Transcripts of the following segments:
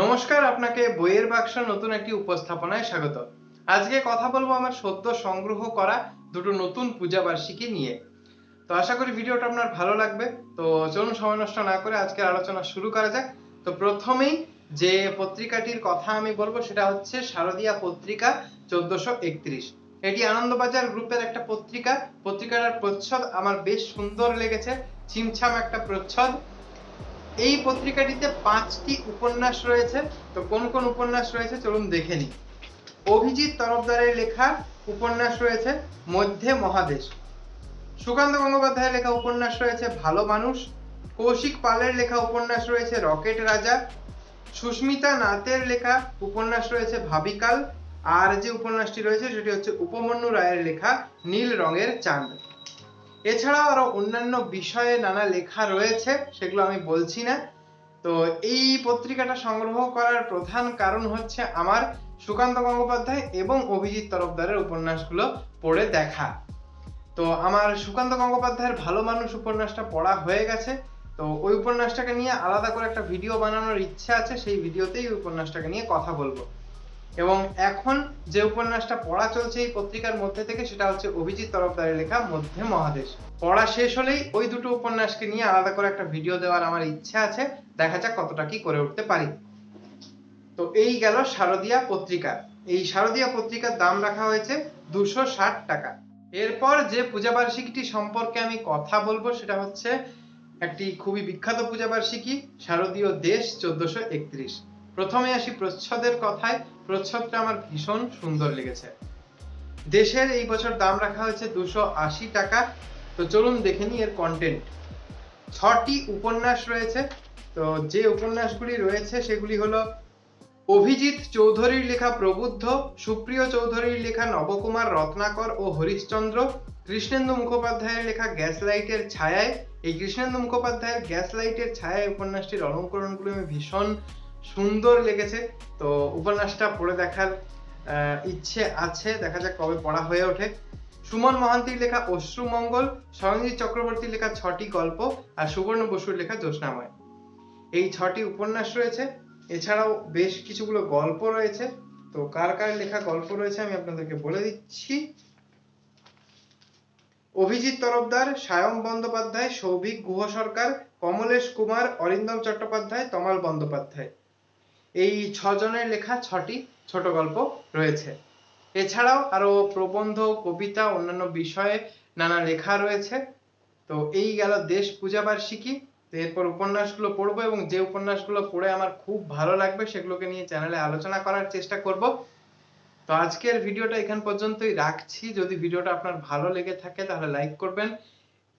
নমস্কার, আপনাকে বইয়ের বাক্স নতুন একটি উপস্থাপনায় স্বাগত। আজকে কথা বলব আমার সদ্য সংগ্রহ করা দুটো নতুন পূজা বার্ষিকী নিয়ে। তো আশা করি ভিডিওটা আপনার ভালো লাগবে। তো চলুন, সময় নষ্ট না করে আজকের আলোচনা শুরু করা যাক। তো প্রথমেই যে পত্রিকাটির কথা আমি বলব, সেটা হচ্ছে শারদীয়া পত্রিকা চোদ্দশো একত্রিশ। এটি আনন্দবাজার গ্রুপের একটা পত্রিকা। পত্রিকাটার প্রচ্ছদ আমার বেশ সুন্দর লেগেছে। ছিমছাম একটা প্রচ্ছদ। এই পত্রিকাটিতে পাঁচটি উপন্যাস রয়েছে। তো কোন কোন উপন্যাস রয়েছে চলুন দেখে নিই। অভিজিৎ তরফদারের লেখা উপন্যাস রয়েছে, মধ্যে মহাদেশ। সুকান্ত গঙ্গোপাধ্যায়ের লেখা উপন্যাস রয়েছে, ভালো মানুষ। কৌশিক পালের লেখা উপন্যাস রয়েছে, রকেট রাজা। সুস্মিতা নাথের লেখা উপন্যাস রয়েছে, ভাবিকাল। আর যে উপন্যাসটি রয়েছে সেটি হচ্ছে উপমন্যু রায়ের লেখা, নীল রঙের চাঁদ। এছাড়াও আরও অন্যান্য বিষয়ে নানা লেখা রয়েছে, সেগুলো আমি বলছি না। তো এই পত্রিকাটা সংগ্রহ করার প্রধান কারণ হচ্ছে আমার সুকান্ত গঙ্গোপাধ্যায় এবং অভিজিৎ তরফদারের উপন্যাসগুলো পড়ে দেখা। তো আমার সুকান্ত গঙ্গোপাধ্যায়ের ভালো মানুষ উপন্যাসটা পড়া হয়ে গেছে। তো ওই উপন্যাসটাকে নিয়ে আলাদা করে একটা ভিডিও বানানোর ইচ্ছা আছে, সেই ভিডিওতেই উপন্যাসটাকে নিয়ে কথা বলব। এবং এখন যে উপন্যাসটা পড়া চলছে এই পত্রিকার মধ্যে থেকে, সেটা হচ্ছে অভিজিৎ তরফদারের লেখা মধ্যে মহাদেশ। পড়া শেষ হলেই ওই দুটো উপন্যাসকে নিয়ে আলাদা করে একটা ভিডিও দেওয়ার আমার ইচ্ছা আছে। দেখা যাক কতটা কি করে উঠতে পারি। তো এই গেল শারদীয়া পত্রিকা। এই শারদীয়া পত্রিকার দাম রাখা হয়েছে দুশো ষাট টাকা। এরপর যে পূজা বার্ষিকীটি সম্পর্কে আমি কথা বলব, সেটা হচ্ছে একটি খুবই বিখ্যাত পূজা বার্ষিকী শারদীয় দেশ চোদ্দশো একত্রিশ। প্রথমে আসি প্রচ্ছদের কথায়। প্রচ্ছদটা আমার ভীষণ সুন্দর লেগেছে। দেশের এই বছর দাম রাখা হয়েছে দুশো আশি টাকা। তো চলুন দেখে নিই এর কন্টেন্ট ছটি উপন্যাস রয়েছে। তো যে উপন্যাসগুলি রয়েছে সেগুলি হলো অভিজিৎ চৌধুরীর লেখা প্রবুদ্ধ, সুপ্রিয় চৌধুরীর লেখা নবকুমার রত্নাকর ও হরিশ্চন্দ্র, কৃষ্ণেন্দু মুখোপাধ্যায়ের লেখা গ্যাস লাইটের ছায়ায়। এই কৃষ্ণেন্দু মুখোপাধ্যায়ের গ্যাস লাইটের ছায়ায় উপন্যাসটির অলঙ্করণগুলো আমি ভীষণ সুন্দর লেগেছে। তো উপন্যাসটা পড়ে দেখার ইচ্ছে আছে। দেখা যাক কবে পড়া হয়ে ওঠে। সুমন মহান্তির লেখা অশ্রুমঙ্গল সরঞ্জিৎ চক্রবর্তীর লেখা ছটি গল্প আর সুবর্ণ বসুর লেখা জ্যোৎস্নাময়। এই ছটি উপন্যাস রয়েছে। এছাড়াও বেশ কিছুগুলো গল্প রয়েছে। তো কার কার লেখা গল্প রয়েছে আমি আপনাদেরকে বলে দিচ্ছি। অভিজিৎ তরফদার, সায়ম বন্দ্যোপাধ্যায়, সৌভিক গুহ সরকার, কমলেশ কুমার, অরিন্দম চট্টোপাধ্যায়, তমাল বন্দ্যোপাধ্যায়। এই ছজনের লেখা ছটি ছোট গল্প রয়েছে। এছাড়াও আরও প্রবন্ধ, কবিতা, অন্যান্য বিষয়ে নানা লেখা রয়েছে। তো এই গেল দেশ পূজা বার্ষিকী। এরপর উপন্যাসগুলো পড়ব এবং যে উপন্যাসগুলো পড়ে আমার খুব ভালো লাগবে সেগুলোকে নিয়ে চ্যানেলে আলোচনা করার চেষ্টা করব। তো আজকের ভিডিওটা এখান পর্যন্তই রাখছি। যদি ভিডিওটা আপনার ভালো লেগে থাকে তাহলে লাইক করবেন।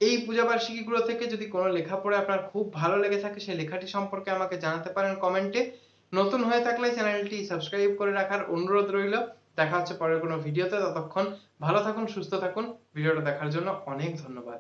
এই পূজা বার্ষিকীগুলো থেকে যদি কোনো লেখা পড়ে আপনার খুব ভালো লেগে থাকে, সেই লেখাটি সম্পর্কে আমাকে জানাতে পারেন কমেন্টে। নতুন হয়ে থাকলে চ্যানেলটি সাবস্ক্রাইব করে রাখার অনুরোধ রইল। দেখা হচ্ছে পরের কোনো ভিডিওতে। ততক্ষণ ভালো থাকুন, সুস্থ থাকুন। ভিডিওটা দেখার জন্য অনেক ধন্যবাদ।